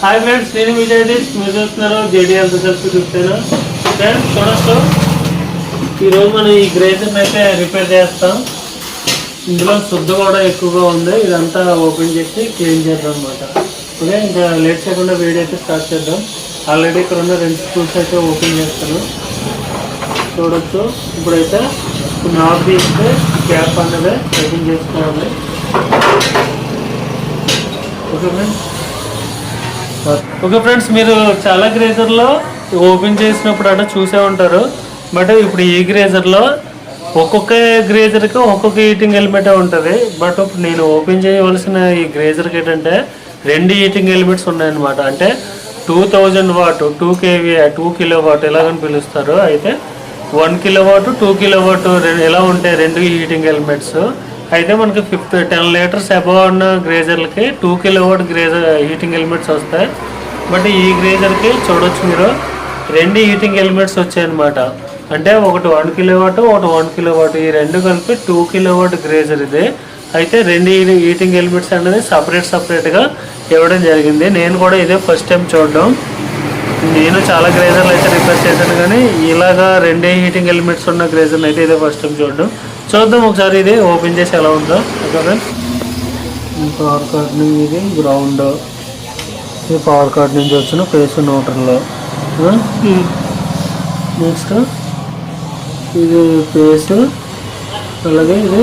Hi friends నేను విజయ్ దీప్ మీరు చూస్తున్నారు జేడిఎల్ రిజల్ట్స్ చూస్తాను ఫ్రెండ్స్ చూడొచ్చు. ఈరోజు మనం ఈ గ్రేజర్ అయితే రిపేర్ చేస్తాం. ఇందులో శుద్ధ కూడా ఎక్కువగా ఉంది. ఇదంతా ఓపెన్ చేసి క్లీన్ చేద్దాం అనమాట ఓకే ఇంకా లేట్ చేయకుండా వీడియో అయితే స్టార్ట్ చేద్దాం. ఆల్రెడీ ఇక్కడ ఉన్న రెండు స్కూల్స్ అయితే ఓపెన్ చేస్తాను చూడొచ్చు. ఇప్పుడైతే నాబ్ తీస్తే క్యాప్ అన్నది ఓపెన్ చేసుకోవాలి ఓకే ఫ్రెండ్స్ ఓకే ఫ్రెండ్స్ మీరు చాలా గ్రేజర్లో ఓపెన్ చేసినప్పుడు అంటే చూసే ఉంటారు. బట్ ఇప్పుడు ఈ గ్రేజర్లో ఒక్కొక్క గ్రేజర్కి ఒక్కొక్క ఈటింగ్ హెల్మెటే ఉంటుంది. బట్ ఇప్పుడు నేను ఓపెన్ చేయవలసిన ఈ గ్రేజర్కి ఏంటంటే రెండు ఈటింగ్ హెల్మెట్స్ ఉన్నాయన్నమాట. అంటే two thousand watt two KV two kilo watt ఎలాగని పిలుస్తారు. అయితే one kilo watt two kilo watt ఎలా ఉంటాయి? రెండు హీటింగ్ హెల్మెట్స్ అయితే మనకి ఫిఫ్త్ టెన్ లీటర్స్ అబవ్ ఉన్న గ్రేజర్లకి two kilo watt geyser heating elements వస్తాయి. బట్ ఈ గ్రేజర్కి చూడొచ్చు మీరు రెండు హీటింగ్ ఎలిమెంట్స్ వచ్చాయన్నమాట. అంటే ఒకటి వన్ కిలో వాట్ ఒకటి వన్ కిలో వాట్ ఈ రెండు కలిపి టూ కిలో వాట్ గ్రేజర్ ఇది. అయితే రెండు హీటింగ్ ఎలిమెంట్స్ అనేది సపరేట్ సపరేట్గా ఇవ్వడం జరిగింది. నేను కూడా ఇదే ఫస్ట్ టైం చూడడం. నేను చాలా గ్రేజర్లు అయితే రిక్వెస్ట్ చేశాను కానీ ఇలాగా రెండే హీటింగ్ ఎలిమెంట్స్ ఉన్న గ్రేజర్ని అయితే ఇదే ఫస్ట్ టైం చూడడం. చూద్దాం ఒకసారి ఇది ఓపెన్ చేసి ఎలా ఉందో. ఓకే పవర్ కార్డ్ ఇది గ్రౌండ్ ఇది పవర్ కార్డ్ నుంచి వచ్చిన ఫేస్ నోటర్లో నెక్స్ట్ ఇది ఫేస్ అలాగే ఇది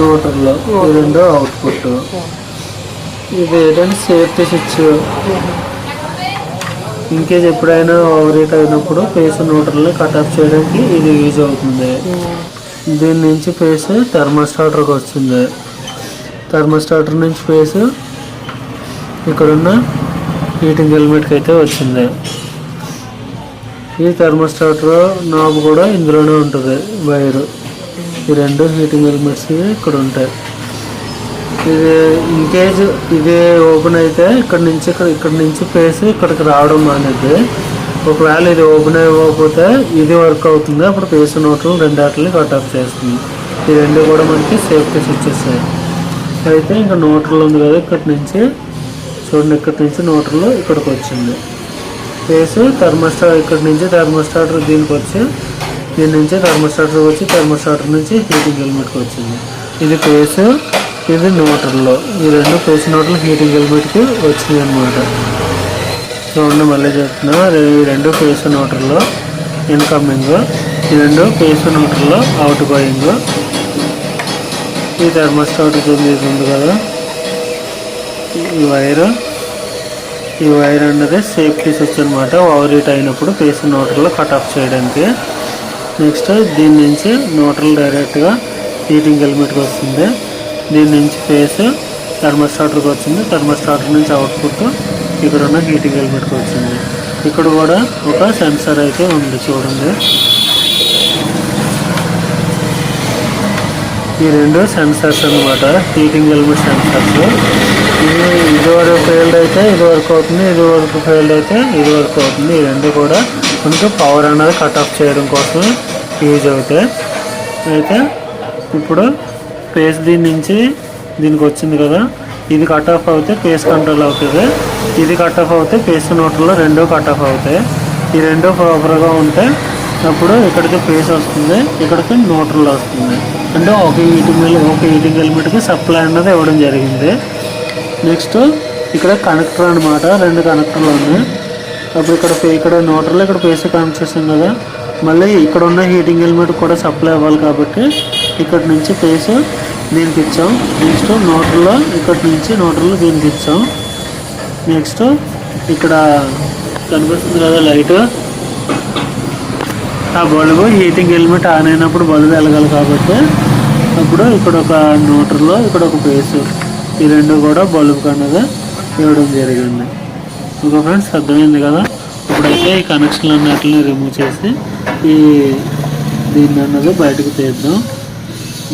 నోటర్లో ఇది రెండో అవుట్పుట్ ఇది ఏంటంటే సేఫ్టీ స్విచ్ ఇన్కేస్ ఎప్పుడైనా ఓవరేట్ అయినప్పుడు ఫేస్ న్యూట్రల్ని కట్ ఆఫ్ చేయడానికి ఇది యూజ్ అవుతుంది. దీని నుంచి ఫేస్ థర్మోస్టాటర్కి వస్తుంది. థర్మోస్టాటర్ నుంచి ఫేస్ ఇక్కడున్న హీటింగ్ హెల్మెట్కి అయితే వచ్చింది. ఈ థర్మోస్టాటర్ నాబ్ కూడా ఇందులోనే ఉంటుంది వైరు. ఈ రెండు హీటింగ్ హెల్మెట్స్ ఇక్కడ ఉంటాయి. ఇది ఇన్ కేజ్ ఇది ఓపెన్ అయితే ఇక్కడ నుంచి ఇక్కడ ఇక్కడ నుంచి ఫేస్ ఇక్కడికి రావడం అనేది ఒకవేళ ఇది ఓపెన్ అవ్వకపోతే ఇది వర్క్ అవుతుంది. అప్పుడు పేస్ నోట్లు రెండు వాటిని కట్ ఆఫ్ చేస్తుంది. ఈ రెండు కూడా మనకి సేఫ్టీ స్విచ్చెస్ అయితే ఇంకా నోట్లు ఉంది కదా ఇక్కడి నుంచి. చూడండి ఇక్కడి నుంచి నోట్లు ఇక్కడికి వచ్చింది. పేస్ థర్మోస్టార్ ఇక్కడి నుంచి థర్మోస్టాటర్ దీనికి వచ్చి దీని నుంచి థర్మోస్టాటర్ వచ్చి థర్మోస్టాటర్ నుంచి హీటింగ్ హెల్మెట్కి వచ్చింది. ఇది పేస్ ఇది నోటర్లో. ఈ రెండు పేస్ నోటర్లు హీటింగ్ హెల్మెట్కి వచ్చినాయి అనమాట చూడండి మళ్ళీ చెప్తున్నా ఈ రెండు ఫేస్ నోటర్లో ఇన్కమింగ్ ఈ రెండు ఫేస్ నోటర్లో అవుట్ గోయింగ్ ఈ థర్మోస్టాట్ ఇది ఉంది కదా. ఈ వైర్ ఈ వైర్ అన్నది సేఫ్టీ స్విచ్ అనమాట ఓవర్ హీట్ అయినప్పుడు ఫేస్ నోటర్లో కట్ ఆఫ్ చేయడానికి. నెక్స్ట్ దీని నుంచి నోటర్లు డైరెక్ట్గా హీటింగ్ హెల్మెట్కి వస్తుంది. దీని నుంచి ఫేస్ థర్మోస్టాటర్కి వచ్చింది థర్మోస్టాటర్ నుంచి అవుట్పుట్ ఇక్కడ ఉన్న హీటింగ్ హెల్మెట్ వచ్చింది ఇక్కడ కూడా ఒక సెన్సర్ అయితే ఉంది చూడండి. ఈ రెండు సెన్సర్స్ అన్నమాట. Heating element sensors. ఇది ఇది వరకు ఫెయిల్డ్ అయితే ఇది వరకు అవుతుంది ఇది వరకు ఫెయిల్డ్ అయితే ఇది వరకు అవుతుంది. ఈ రెండు కూడా మనకు పవర్ అనేది కట్ ఆఫ్ చేయడం కోసం యూజ్ అవుతాయి అయితే ఇప్పుడు ఫేస్ దీని నుంచి దీనికి వచ్చింది కదా. ఇది కట్ ఆఫ్ అవుతే పేస్ కంట్రోల్ అవుతుంది. ఇది కట్ ఆఫ్ అవుతే పేస్ నోట్లో రెండో కట్ ఆఫ్ అవుతాయి. ఈ రెండో ప్రాపర్గా ఉంటే అప్పుడు ఇక్కడికి పేస్ వస్తుంది ఇక్కడికి న్యూట్రల్ వస్తుంది. అంటే ఒక ఈటింగ్ ఒక హీటింగ్ హెల్మెట్కి సప్లై అన్నది ఇవ్వడం జరిగింది. నెక్స్ట్ ఇక్కడ కనెక్టర్ అన్నమాట రెండు కనెక్టర్లు ఉన్నాయి. అప్పుడు ఇక్కడ ఇక్కడ న్యూట్రల్ ఇక్కడ పేస్ కనెక్ట్ చేసాం కదా. మళ్ళీ ఇక్కడ ఉన్న హీటింగ్ హెల్మెట్ కూడా సప్లై అవ్వాలి కాబట్టి ఇక్కడ నుంచి పేస్ దీనికి ఇచ్చాం. నెక్స్ట్ నోటర్లో ఇక్కడి నుంచి నోటర్లో దీనికి ఇచ్చాం. నెక్స్ట్ ఇక్కడ కనిపిస్తుంది కదా లైట్. ఆ బల్బు హీటింగ్ హెల్మెట్ ఆన్ అయినప్పుడు బల్బు వెలగాలి కాబట్టి అప్పుడు ఇక్కడ ఒక నోటర్లో ఇక్కడ ఒక పేసు ఈ రెండు కూడా బల్బు అన్నది ఇవ్వడం జరిగింది. ఇంకో ఫ్రెండ్స్ అర్థమైంది కదా? ఇప్పుడైతే ఈ కనెక్షన్ అన్నిటిని రిమూవ్ చేసి ఈ దీన్ని అన్నది బయటకు తీద్దాం.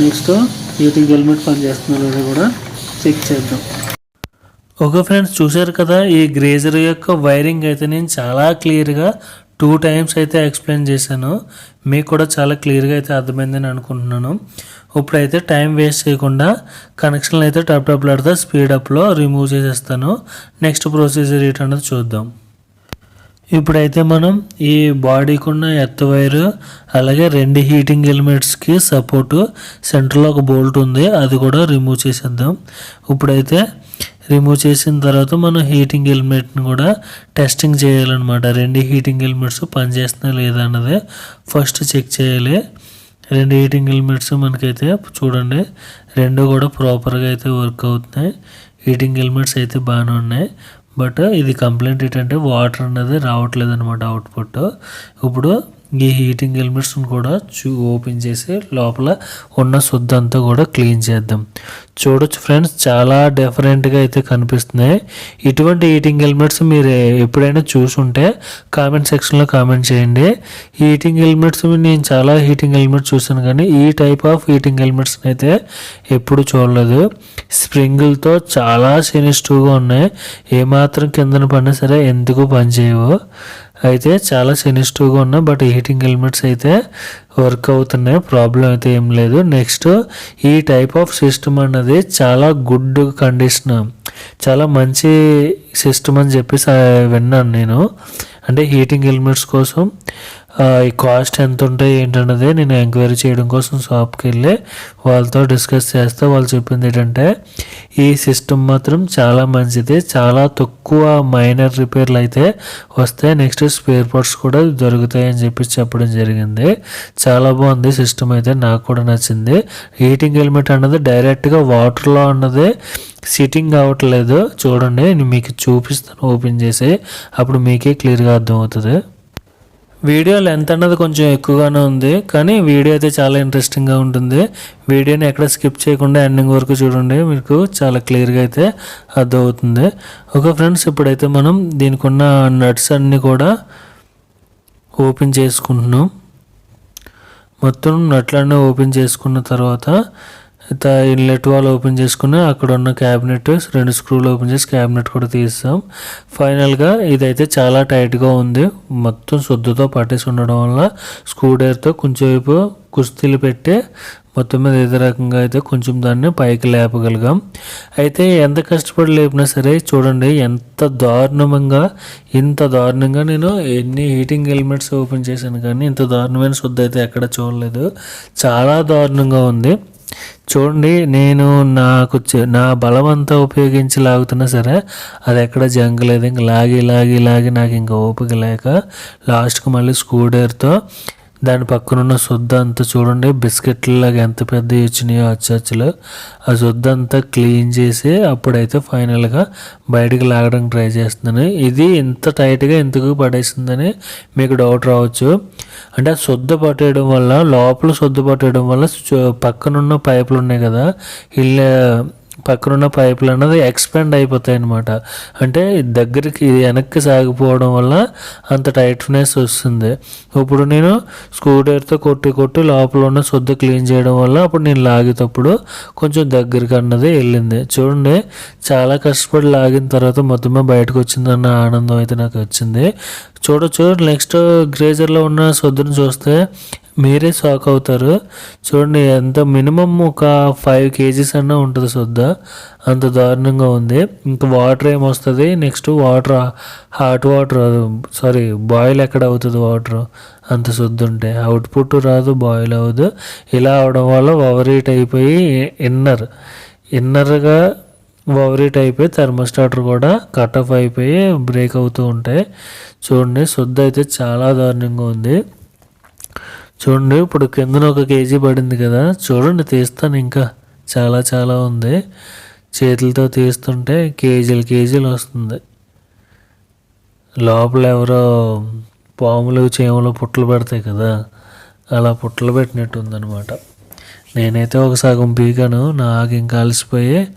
నెక్స్ట్ హీటింగ్ హెల్మెట్ పనిచేస్తుందో లేదో కూడా చెక్ చేద్దాం. ఓకే ఫ్రెండ్స్ చూశారు కదా ఈ గ్రేజర్ యొక్క వైరింగ్ అయితే నేను చాలా క్లియర్గా టూ టైమ్స్ అయితే ఎక్స్ప్లెయిన్ చేశాను. మీకు కూడా చాలా క్లియర్గా అయితే అర్థమైందని అనుకుంటున్నాను. ఇప్పుడైతే టైం వేస్ట్ చేయకుండా కనెక్షన్లు అయితే టప్ టప్లాడితే స్పీడప్లో రిమూవ్ చేసేస్తాను. నెక్స్ట్ ప్రొసీజర్ ఏంటన్నది చూద్దాం. ఇప్పుడైతే మనం ఈ బాడీకి ఉన్న ఎత్త వైరు అలాగే రెండు హీటింగ్ ఎలిమెంట్స్కి సపోర్టు సెంటర్లో ఒక బోల్ట్ ఉంది అది కూడా రిమూవ్ చేసేద్దాం. ఇప్పుడైతే రిమూవ్ చేసిన తర్వాత మనం హీటింగ్ ఎలిమెంట్ని కూడా టెస్టింగ్ చేయాలన్నమాట. రెండు హీటింగ్ ఎలిమెంట్స్ పనిచేస్తున్నా లేదా అన్నది ఫస్ట్ చెక్ చేయాలి. రెండు హీటింగ్ ఎలిమెంట్స్ మనకైతే చూడండి రెండు కూడా ప్రాపర్గా అయితే వర్క్ అవుతున్నాయి. హీటింగ్ ఎలిమెంట్స్ అయితే బాగానే ఉన్నాయి. బట్ ఇది కంప్లైంట్ ఏంటంటే వాటర్ అనేది రావట్లేదు అనమాట అవుట్పుట్. ఇప్పుడు ఈ హీటింగ్ ఎలిమెంట్స్ని కూడా చూ ఓపెన్ చేసి లోపల ఉన్న సుద్దంతా కూడా క్లీన్ చేద్దాం. చూడొచ్చు ఫ్రెండ్స్ చాలా డిఫరెంట్గా అయితే కనిపిస్తున్నాయి. ఇటువంటి హీటింగ్ ఎలిమెంట్స్ మీరు ఎప్పుడైనా చూసుంటే కామెంట్ సెక్షన్లో కామెంట్ చేయండి. హీటింగ్ ఎలిమెంట్స్ నేను చాలా హీటింగ్ ఎలిమెంట్స్ చూసాను కానీ ఈ టైప్ ఆఫ్ హీటింగ్ ఎలిమెంట్స్ అయితే ఎప్పుడు చూడలేదు. స్ప్రింగులతో చాలా సెనిస్టివ్గా ఉన్నాయి. ఏమాత్రం కిందన పడినా సరే ఎందుకు పనిచేయవు అయితే చాలా సెనిస్టివ్గా ఉన్నాయి బట్ హీటింగ్ హెల్మెట్స్ అయితే వర్క్ అవుతున్నాయి. ప్రాబ్లం అయితే ఏం లేదు. నెక్స్ట్ ఈ టైప్ ఆఫ్ సిస్టమ్ అన్నది చాలా గుడ్ కండిషన్ చాలా మంచి సిస్టమ్ అని చెప్పేసి విన్నాను నేను. అంటే హీటింగ్ హెల్మెట్స్ కోసం ఈ కాస్ట్ ఎంత ఉంటాయి ఏంటన్నది నేను ఎంక్వైరీ చేయడం కోసం షాప్కి వెళ్ళి వాళ్ళతో డిస్కస్ చేస్తే. వాళ్ళు చెప్పింది ఏంటంటే ఈ సిస్టమ్ మాత్రం చాలా మంచిది. చాలా తక్కువ మైనర్ రిపేర్లు అయితే వస్తే నెక్స్ట్ స్పేర్ పార్ట్స్ కూడా దొరుకుతాయి అని చెప్పి చెప్పడం జరిగింది. చాలా బాగుంది సిస్టమ్ అయితే నాకు కూడా నచ్చింది. హీటింగ్ హెల్మెట్ అన్నది డైరెక్ట్గా వాటర్లో అన్నది సిట్టింగ్ అవ్వట్లేదు చూడండి నేను మీకు చూపిస్తాను ఓపెన్ చేసి. అప్పుడు మీకే క్లియర్గా అర్థమవుతుంది. వీడియో లెంత్ అన్నది కొంచెం ఎక్కువగానే ఉంది కానీ వీడియో అయితే చాలా ఇంట్రెస్టింగ్గా ఉంటుంది. వీడియోని ఎక్కడ స్కిప్ చేయకుండా ఎండింగ్ వరకు చూడండి మీకు చాలా క్లియర్గా అయితే అర్థమవుతుంది. ఓకే ఫ్రెండ్స్ ఇప్పుడైతే మనం దీనికి ఉన్న నట్స్ అన్నీ కూడా ఓపెన్ చేసుకుంటున్నాం. మొత్తం నట్లన్నీ ఓపెన్ చేసుకున్న తర్వాత ఇన్లెట్ వాల్ ఓపెన్ చేసుకుని అక్కడ ఉన్న క్యాబినెట్ రెండు స్క్రూలు ఓపెన్ చేసి క్యాబినెట్ కూడా తీస్తాం ఫైనల్గా ఇదైతే చాలా టైట్గా ఉంది. మొత్తం శుద్ధతో పట్టేసి ఉండడం వల్ల స్క్రూ డ్రైవర్తో కొంచెం వైపు కుస్తీలు పెట్టి మొత్తం మీద ఏదో రకంగా అయితే కొంచెం దాన్ని పైకి లేపగలిగాం. అయితే ఎంత కష్టపడి లేపినా సరే చూడండి ఎంత దారుణంగా ఇంత దారుణంగా నేను ఎన్ని హీటింగ్ ఎలిమెంట్స్ ఓపెన్ చేశాను కానీ ఇంత దారుణమైన శుద్ధ అయితే ఎక్కడ చూడలేదు. చాలా దారుణంగా ఉంది. చూడండి నేను నాకు నా బలం అంతా ఉపయోగించి లాగుతున్నా సరే అది ఎక్కడ జంగలేదు ఇంక లాగి లాగి లాగి నాకు ఇంకా ఓపిక లేక లాస్ట్కి మళ్ళీ స్కూడర్తో దాని పక్కనున్న శుద్ధ అంతా చూడండి. బిస్కెట్లాగా ఎంత పెద్ద వచ్చినాయో అచ్చచ్చులు. ఆ శుద్ధ అంతా క్లీన్ చేసి అప్పుడైతే ఫైనల్గా బయటకు లాగడానికి ట్రై చేస్తున్నాను. ఇది ఇంత టైట్గా ఎందుకు పడేసిందని మీకు డౌట్ రావచ్చు. అంటే ఆ శుద్ధ పట్టేయడం వల్ల లోపల శుద్ధ పట్టేయడం వల్ల పక్కనున్న పైపులు ఉన్నాయి కదా ఇల్లు పక్కనున్న పైపులు అన్నది ఎక్స్పెండ్ అయిపోతాయి అనమాట అంటే దగ్గరికి వెనక్కి సాగిపోవడం వల్ల అంత టైట్నెస్ వస్తుంది. ఇప్పుడు నేను స్కూటర్తో కొట్టి కొట్టి లోపల ఉన్న శుద్ధ క్లీన్ చేయడం వల్ల అప్పుడు నేను లాగేటప్పుడు కొంచెం దగ్గరికి అన్నది వెళ్ళింది. చూడండి చాలా కష్టపడి లాగిన తర్వాత మొత్తమే బయటకు వచ్చిందన్న ఆనందం అయితే నాకు వచ్చింది. చూడొచ్చు నెక్స్ట్ గ్రేజర్లో ఉన్న శుద్ధిని చూస్తే మీరే షాక్ అవుతారు. చూడండి ఎంత మినిమం ఒక ఫైవ్ కేజీస్ అన్న ఉంటుంది శుద్ధ. అంత దారుణంగా ఉంది. ఇంకా వాటర్ ఏమొస్తుంది? Next water hot water sorry boil ఎక్కడ అవుతుంది వాటర్ అంత శుద్ధ ఉంటే. అవుట్పుట్ రాదు బాయిల్ అవ్వదు. ఇలా అవడం వల్ల ఓవర్ హీట్ అయిపోయి ఇన్నర్ ఇన్నర్గా ఓవర్ అయిపోయి థర్మోస్టాటర్ కూడా కట్ ఆఫ్ అయిపోయి బ్రేక్ అవుతూ ఉంటాయి చూడండి శుద్ధ అయితే చాలా దారుణంగా ఉంది. చూడండి ఇప్పుడు కిందన ఒక కేజీ పడింది కదా. చూడండి తీస్తాను ఇంకా. చాలా చాలా ఉంది. చేతులతో తీస్తుంటే కేజీలు కేజీలు వస్తుంది. లోపల ఎవరో పాములు చేమలు పుట్టలు పెడతాయి కదా. అలా పుట్టలు పెట్టినట్టు ఉందనమాట నేనైతే ఒక సగం పీకాను. నాకు ఇంకా అలసిపోయి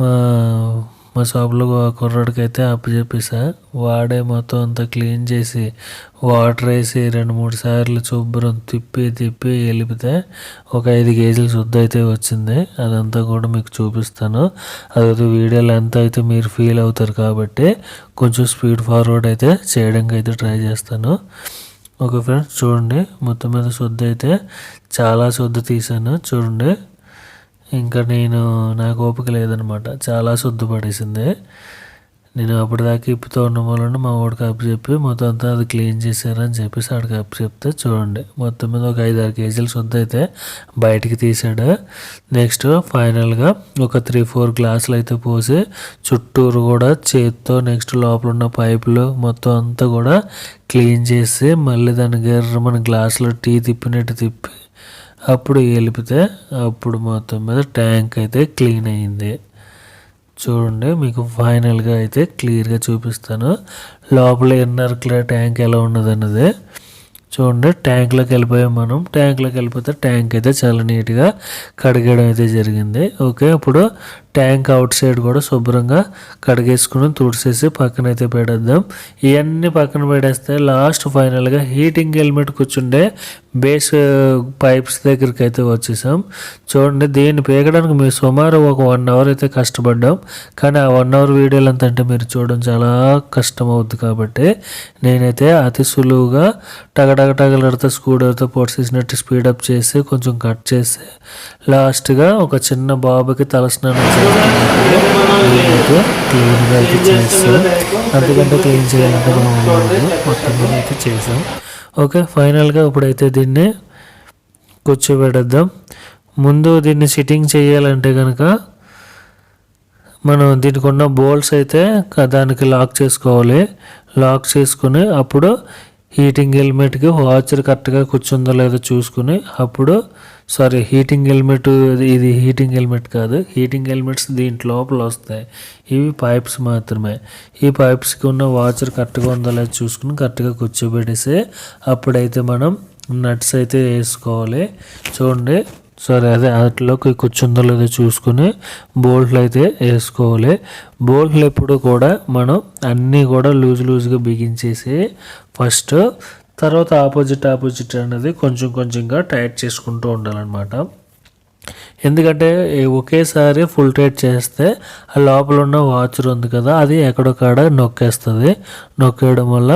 మా మా షాప్లో కుర్రాడికి అయితే అప్పచెప్పేసా వాడే మొత్తం అంతా క్లీన్ చేసి వాటర్ వేసి రెండు మూడు సార్లు శుభ్రం తిప్పి తిప్పి వెలిపితే ఒక ఐదు కేజీలు శుద్ధ అయితే వచ్చింది. అదంతా కూడా మీకు చూపిస్తాను. అదే వీడియోలు ఎంత అయితే మీరు ఫీల్ అవుతారు కాబట్టి కొంచెం స్పీడ్ ఫార్వర్డ్ అయితే చేయడానికి అయితే ట్రై చేస్తాను. ఓకే ఫ్రెండ్స్ చూడండి మొత్తం మీద శుద్ధ అయితే చాలా శుద్ధ తీసాను చూడండి ఇంకా నేను నాకు ఓపిక లేదనమాట. చాలా సొద్దు పడేసింది. నేను అప్పటిదాకా ఇప్పుతో ఉన్న వలన మా వాడికి అప్పు చెప్పి మొత్తం అంతా అది క్లీన్ చేశారని చెప్పేసి ఆడికి అప్పు చెప్తే చూడండి. మొత్తం మీద ఒక ఐదు ఆరు కేజీలు శుద్ధ అయితే బయటికి తీసాడు నెక్స్ట్ ఫైనల్గా ఒక త్రీ ఫోర్ గ్లాసులు అయితే పోసి చుట్టూరు కూడా చేత్తో నెక్స్ట్ లోపల ఉన్న పైపులు మొత్తం అంతా కూడా క్లీన్ చేసి మళ్ళీ దాని గర్ర మన గ్లాసులో టీ తిప్పినట్టు తిప్పి అప్పుడు వెలిపితే అప్పుడు మొత్తం మీద ట్యాంక్ అయితే క్లీన్ అయింది. చూడండి మీకు ఫైనల్గా అయితే క్లియర్గా చూపిస్తాను. లోపల ఇన్నర్ క్లియర్ ట్యాంక్ ఎలా ఉన్నది అన్నది చూడండి ట్యాంక్లోకి వెళ్ళిపోయాం మనం. ట్యాంక్లోకి వెళ్ళిపోతే ట్యాంక్ అయితే చాలా నీట్గా కడిగడం అయితే జరిగింది. ఓకే ఇప్పుడు ట్యాంక్ అవుట్ సైడ్ కూడా శుభ్రంగా కడిగేసుకుని తుడిసేసి పక్కన అయితే పెడేద్దాం. ఇవన్నీ పక్కన పెడేస్తే లాస్ట్ ఫైనల్గా హీటింగ్ హెల్మెట్ కూర్చుండే బేస్ పైప్స్ uh, దగ్గరికి అయితే వచ్చేసాం. చూడండి దీన్ని పీకడానికి మేము సుమారు ఒక వన్ అవర్ అయితే కష్టపడ్డాం. కానీ ఆ వన్ అవర్ వీడియోలు అంత అంటే మీరు చూడడం చాలా కష్టం అవుద్ది కాబట్టి నేనైతే అతి సులువుగా టగటగ టగలడితే స్కూడర్తో పొడిసేసినట్టు స్పీడప్ చేసి కొంచెం కట్ చేసి లాస్ట్గా ఒక చిన్న బాబుకి తలస్నానం క్లీన్గా అయితే చేస్తాం అందుకంటే క్లీన్ చేయాలంటే మనం ఉండదు. మొత్తం మీద అయితే చేసాం. ఓకే ఫైనల్గా ఇప్పుడైతే దీన్ని కూర్చోబెడద్దాం ముందు దీన్ని సిట్టింగ్ చేయాలంటే కనుక మనం దీనికి ఉన్న బోల్స్ అయితే దానికి లాక్ చేసుకోవాలి. లాక్ చేసుకుని అప్పుడు హీటింగ్ హెల్మెట్కి వాచర్ కరెక్ట్గా కూర్చుందో లేదో చూసుకుని అప్పుడు సారీ హీటింగ్ హెల్మెట్ ఇది హీటింగ్ హెల్మెట్ కాదు. హీటింగ్ హెల్మెట్స్ దీంట్ లోపల వస్తాయి. ఇవి పైప్స్ మాత్రమే. ఈ పైప్స్కి ఉన్న వాచర్ కరెక్ట్గా ఉందో లేదో చూసుకుని కరెక్ట్గా కూర్చోబెట్టేసి అప్పుడైతే మనం నట్స్ అయితే వేసుకోవాలి. చూడండి. సరే అదే వాటిలోకి కూర్చుందో లేదో చూసుకుని బోల్ట్లు అయితే వేసుకోవాలి. బోల్ట్లు ఎప్పుడు కూడా మనం అన్నీ కూడా లూజ్ లూజ్గా బిగించేసి ఫస్ట్ తర్వాత ఆపోజిట్ ఆపోజిట్ అనేది కొంచెం కొంచెంగా టైట్ చేసుకుంటూ ఉండాలన్నమాట. ఎందుకంటే ఒకేసారి ఫుల్ టైట్ చేస్తే ఆ లోపల ఉన్న వాచర్ ఉంది కదా అది ఎక్కడొక్కడ నొక్కేస్తుంది. నొక్కేయడం వల్ల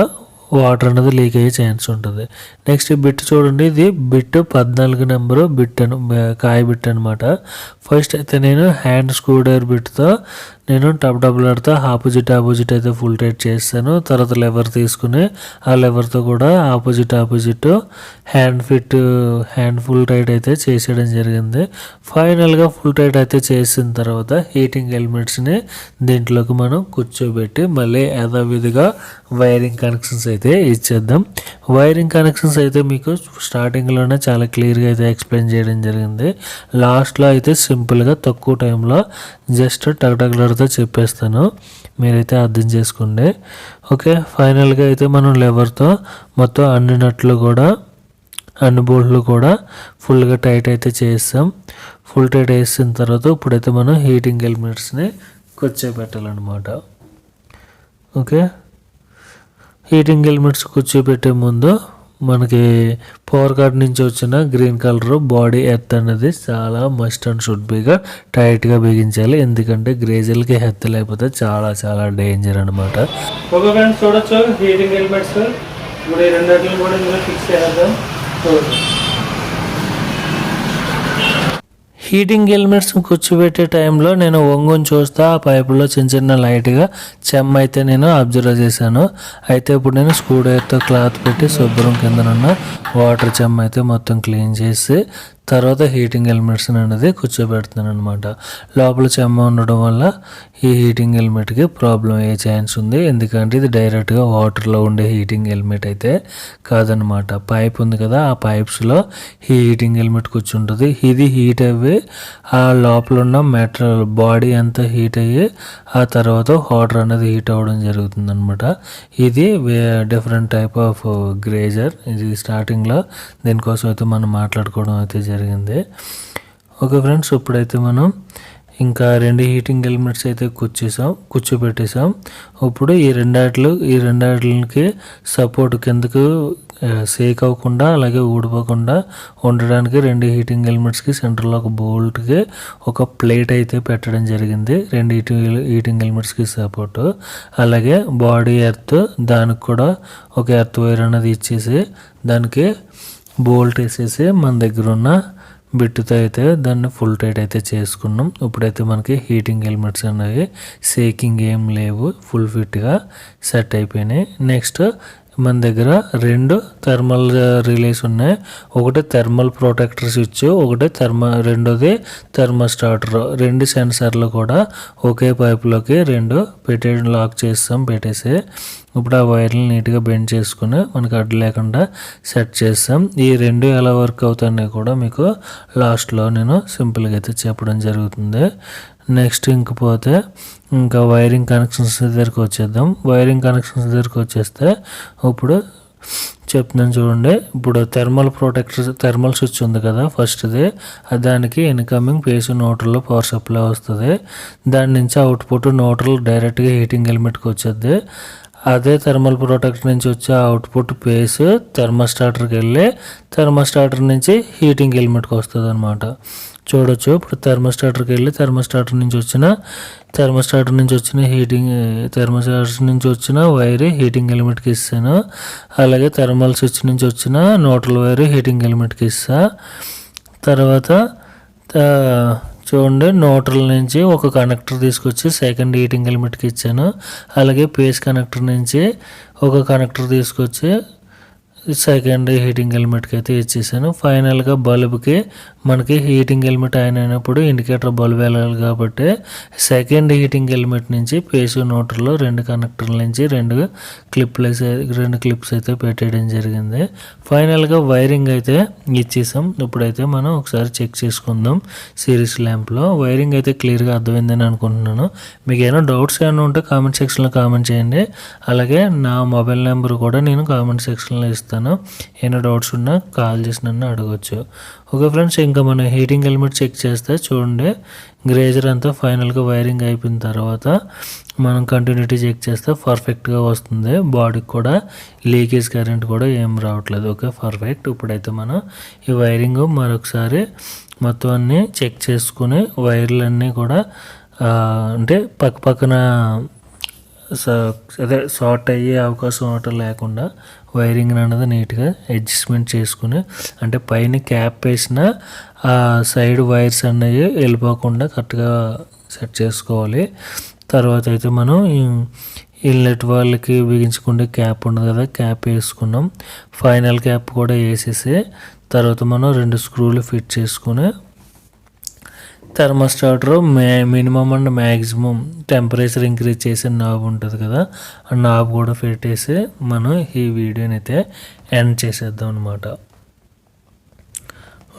వాటర్ అనేది లీక్ అయ్యే ఛాన్స్ ఉంటుంది. నెక్స్ట్ బిట్ చూడండి ఇది బిట్ పద్నాలుగు నెంబరు బిట్ అను కాయ బిట్ అనమాట ఫస్ట్ అయితే నేను హ్యాండ్ స్క్రూడర్ బిట్తో నేను టబ్ డబ్బులతో ఆపోజిట్ ఆపోజిట్ అయితే ఫుల్ టైట్ చేస్తాను. తర్వాత లెవర్ తీసుకుని ఆ లెవర్తో కూడా opposite opposite hand fit hand full tight అయితే చేసేయడం జరిగింది. ఫైనల్గా ఫుల్ టైట్ అయితే చేసిన తర్వాత హీటింగ్ హెల్మెట్స్ని దీంట్లోకి మనం కూర్చోబెట్టి మళ్ళీ యథావిధిగా వైరింగ్ కనెక్షన్స్ అయితే అయితే ఇచ్చేద్దాం వైరింగ్ కనెక్షన్స్ అయితే మీకు స్టార్టింగ్లోనే చాలా క్లియర్గా అయితే ఎక్స్ప్లెయిన్ చేయడం జరిగింది. లాస్ట్లో అయితే సింపుల్గా తక్కువ టైంలో జస్ట్ టక్టక్లర్తో చెప్పేస్తాను. మీరైతే అర్థం చేసుకోండి. ఓకే ఫైనల్గా అయితే మనం లెవర్తో మొత్తం అన్ని నట్లు కూడా అన్ని బోల్ట్లు కూడా ఫుల్గా టైట్ అయితే చేస్తాం ఫుల్ టైట్ వేసిన తర్వాత ఇప్పుడైతే మనం హీటింగ్ హెల్మెట్స్ని కూర్చోబెట్టాలన్నమాట. ఓకే హీటింగ్ హెల్మెట్స్ కూర్చోబెట్టే ముందు మనకి పవర్ కార్డ్ నుంచి వచ్చిన గ్రీన్ కలర్ బాడీ ఎర్త్ అనేది చాలా మస్ట్ అండ్ షుడ్ బీగా టైట్గా బిగించాలి. ఎందుకంటే గ్రేజర్లకి హెత్ లేకపోతే చాలా చాలా డేంజర్ అనమాట ఓకే ఫ్రెండ్స్ చూడొచ్చు హీటింగ్ హెల్మెట్స్ ఇప్పుడు ఈ రెండింటిని కూడా ఇందులో ఫిక్స్ చేద్దాం. హీటింగ్ ఎలిమెంట్స్ కూర్చోబెట్టే టైంలో నేను ఒంగుని చూస్తా ఆ పైపులో చిన్న చిన్న లైట్గా చెమ్మ అయితే నేను అబ్జర్వ్ చేశాను. అయితే ఇప్పుడు నేను స్క్రూ డ్రైవర్తో క్లాత్ పెట్టి శుభ్రం కిందనున్న వాటర్ చెమ్మ అయితే మొత్తం క్లీన్ చేసి తర్వాత హీటింగ్ హెల్మెట్స్ అనేది కూర్చోబెడుతున్నాను అనమాట లోపల చెమ్మ ఉండడం వల్ల ఈ హీటింగ్ హెల్మెట్కి ప్రాబ్లం అయ్యే ఛాన్స్ ఉంది. ఎందుకంటే ఇది డైరెక్ట్గా వాటర్లో ఉండే హీటింగ్ హెల్మెట్ అయితే కాదనమాట పైప్ ఉంది కదా ఆ పైప్స్లో ఈ హీటింగ్ హెల్మెట్ కూర్చుంటుంది. ఇది హీట్ అయ్యి ఆ లోపల ఉన్న మెటల్ బాడీ అంతా హీట్ అయ్యి ఆ తర్వాత వాటర్ అనేది హీట్ అవ్వడం జరుగుతుంది అనమాట ఇది డిఫరెంట్ టైప్ ఆఫ్ గ్రేజర్ ఇది స్టార్టింగ్లో దీనికోసం అయితే మనం మాట్లాడుకోవడం అయితే జరిగింది. ఓకే ఫ్రెండ్స్ ఇప్పుడైతే మనం ఇంకా రెండు హీటింగ్ హెల్మెట్స్ అయితే కూర్చేసాం కూర్చోబెట్టేసాం. ఇప్పుడు ఈ రెండాట్లు ఈ రెండాట్లకి సపోర్ట్ కిందకు సేక్ అవ్వకుండా అలాగే ఊడిపోకుండా ఉండడానికి రెండు హీటింగ్ ఎలిమెంట్స్కి సెంటర్లో ఒక బోల్ట్కి ఒక ప్లేట్ అయితే పెట్టడం జరిగింది. రెండు హీటింగ్ హీటింగ్ ఎలిమెంట్స్కి సపోర్ట్ అలాగే బాడీ ఎర్త్ దానికి కూడా ఒక ఎర్త్ వైర్ అనేది ఇచ్చేసి దానికి బోల్ట్ వేసేసి మన దగ్గర ఉన్న బిట్టుతో అయితే దాన్ని ఫుల్ టైట్ అయితే చేసుకున్నాం. ఇప్పుడైతే మనకి హీటింగ్ హెల్మెట్స్ అనేవి సేకింగ్ ఏం లేవు ఫుల్ ఫిట్గా సెట్ అయిపోయినాయి. నెక్స్ట్ మన దగ్గర రెండు థర్మల్ రిలేస్ uh, ఉన్నాయి. ఒకటి థర్మల్ ప్రొటెక్టర్ స్విచ్ ఒకటి థర్మ రెండోది థర్మోస్టాటర్ రెండు సెన్సర్లు కూడా ఒకే పైపులోకి రెండు పెట్టే లాక్ చేస్తాం పెట్టేసి ఇప్పుడు ఆ వైర్లు నీట్గా బెండ్ చేసుకుని మనకు అడ్డు లేకుండా సెట్ చేస్తాం. ఈ రెండు ఎలా వర్క్ అవుతున్నాయి కూడా మీకు లాస్ట్లో నేను సింపుల్గా అయితే చెప్పడం జరుగుతుంది. నెక్స్ట్ ఇంకపోతే ఇంకా వైరింగ్ కనెక్షన్స్ దగ్గరికి వచ్చేద్దాం. వైరింగ్ కనెక్షన్స్ దగ్గరికి వచ్చేస్తే ఇప్పుడు చెప్తున్నాను చూడండి. ఇప్పుడు థర్మల్ ప్రొటెక్టర్ థర్మల్ స్విచ్ ఉంది కదా ఫస్ట్ది. దానికి ఇన్కమింగ్ పేస్ నోటర్లో పవర్ సప్లై వస్తుంది. దాని నుంచి అవుట్పుట్ నోటర్లు డైరెక్ట్గా హీటింగ్ హెల్మెట్కి వచ్చేది అదే థర్మల్ ప్రొటెక్టర్ నుంచి వచ్చే అవుట్పుట్ పేస్ థర్మోస్టార్టర్కి వెళ్ళి థర్మోస్టార్టర్ నుంచి హీటింగ్ హెల్మెట్కి వస్తుంది అనమాట చూడొచ్చు. ఇప్పుడు థర్మోస్టాటర్కి వెళ్ళి థర్మోస్టాటర్ నుంచి వచ్చిన థర్మోస్టాటర్ నుంచి వచ్చిన హీటింగ్ థర్మోస్టార్టర్ నుంచి వచ్చిన వైర్ హీటింగ్ ఎలిమెంట్కి ఇస్తాను. అలాగే థర్మల్ స్విచ్ నుంచి వచ్చిన నోటల్ వైర్ హీటింగ్ ఎలిమెంట్కి ఇస్తా. తర్వాత చూడండి నోట్రల్ నుంచి ఒక కనెక్టర్ తీసుకొచ్చి సెకండ్ హీటింగ్ ఎలిమెంట్కి ఇచ్చాను. అలాగే పేస్ కనెక్టర్ నుంచి ఒక కనెక్టర్ తీసుకొచ్చి సెకండ్ హీటింగ్ ఎలిమెంట్కి అయితే ఇచ్చేసాను. ఫైనల్గా బల్బ్కి మనకి హీటింగ్ హెల్మెట్ ఆయన అయినప్పుడు ఇండికేటర్ బల్బ్ వెళ్ళాలి కాబట్టి సెకండ్ హీటింగ్ హెల్మెట్ నుంచి పేసు నోటర్లో రెండు కనెక్టర్ల నుంచి రెండు క్లిప్లు రెండు క్లిప్స్ అయితే పెట్టేయడం జరిగింది. ఫైనల్గా వైరింగ్ అయితే ఇచ్చేసాం. ఇప్పుడైతే మనం ఒకసారి చెక్ చేసుకుందాం సిరీస్ ల్యాంప్లో వైరింగ్ అయితే క్లియర్గా అర్థమైందని అనుకుంటున్నాను. మీకు ఏమైనా డౌట్స్ ఏమైనా ఉంటే కామెంట్ సెక్షన్లో కామెంట్ చేయండి. అలాగే నా మొబైల్ నెంబర్ కూడా నేను కామెంట్ సెక్షన్లో ఇస్తాను. ఏమైనా డౌట్స్ ఉన్నా కాల్ చేసి నన్ను అడగచ్చు. ఓకే ఫ్రెండ్స్ ఇంకా మనం హీటింగ్ హెల్మెట్ చెక్ చేస్తే చూడండి గ్రేజర్ అంతా ఫైనల్గా వైరింగ్ అయిపోయిన తర్వాత మనం కంటిన్యూటీ చెక్ చేస్తే పర్ఫెక్ట్గా వస్తుంది. బాడీకి కూడా లీకేజ్ కరెంట్ కూడా ఏం రావట్లేదు. ఓకే పర్ఫెక్ట్ ఇప్పుడైతే మనం ఈ వైరింగ్ మరొకసారి మొత్తం అన్నీ చెక్ చేసుకుని వైర్లన్నీ కూడా అంటే పక్క పక్కన అదే షార్ట్ అయ్యే అవకాశం అవటం లేకుండా వైరింగ్ అనేది నీట్గా అడ్జస్ట్మెంట్ చేసుకుని అంటే పైన క్యాప్ వేసిన ఆ సైడ్ వైర్స్ అనేవి వెళ్ళిపోకుండా కరెక్ట్గా సెట్ చేసుకోవాలి. తర్వాత అయితే మనం ఇన్లెట్ వాళ్ళకి బిగించుకుంటే క్యాప్ ఉండదు కదా క్యాప్ వేసుకున్నాం. ఫైనల్ క్యాప్ కూడా వేసేసి తర్వాత మనం రెండు స్క్రూలు ఫిట్ చేసుకుని థర్మోస్టాటర్ మే minimum and maximum temperature increase చేసే నాబ్ ఉంటుంది కదా ఆ నాబ్ కూడా పెట్టేసి మనం ఈ వీడియోని అయితే ఎండ్ చేసేద్దాం అనమాట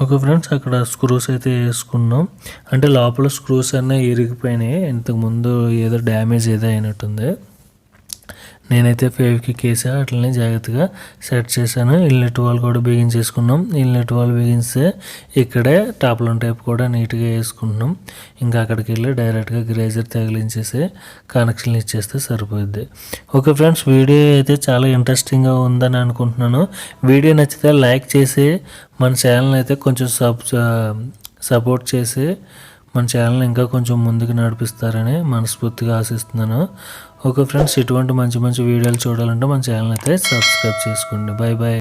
ఓకే ఫ్రెండ్స్ అక్కడ స్క్రూస్ అయితే వేసుకున్నాం. అంటే లోపల స్క్రూస్ అన్నీ ఇరిగిపోయినాయి. ఇంతకుముందు ఏదో డ్యామేజ్ ఏదో అయినట్టుంది. నేనైతే ఫేవ్కి వేసా అట్లనే జాగ్రత్తగా సెట్ చేశాను. ఇల్నెట్ వాల్ కూడా బిగించేసుకున్నాం. ఇల్నెట్ వాల్ బిగిస్తే ఇక్కడే టాప్లోన్ టైప్ కూడా నీట్గా వేసుకుంటున్నాం. ఇంకా అక్కడికి వెళ్ళి డైరెక్ట్గా గ్రేజర్ తగిలించేసి కనెక్షన్ ఇచ్చేస్తే సరిపోద్ది ఓకే ఫ్రెండ్స్ వీడియో అయితే చాలా ఇంట్రెస్టింగ్గా ఉందని అనుకుంటున్నాను. వీడియో నచ్చితే లైక్ చేసి మన ఛానల్ అయితే కొంచెం సబ్ సపోర్ట్ చేసి మన ఛానల్ ఇంకా కొంచెం ముందుకు నడిపిస్తారని మనస్ఫూర్తిగా ఆశిస్తున్నాను. ఓకే ఫ్రెండ్స్ ఇటువంటి మంచి మంచి వీడియోలు చూడాలంటే మన ఛానల్ అయితే సబ్స్క్రైబ్ చేసుకోండి. Bye bye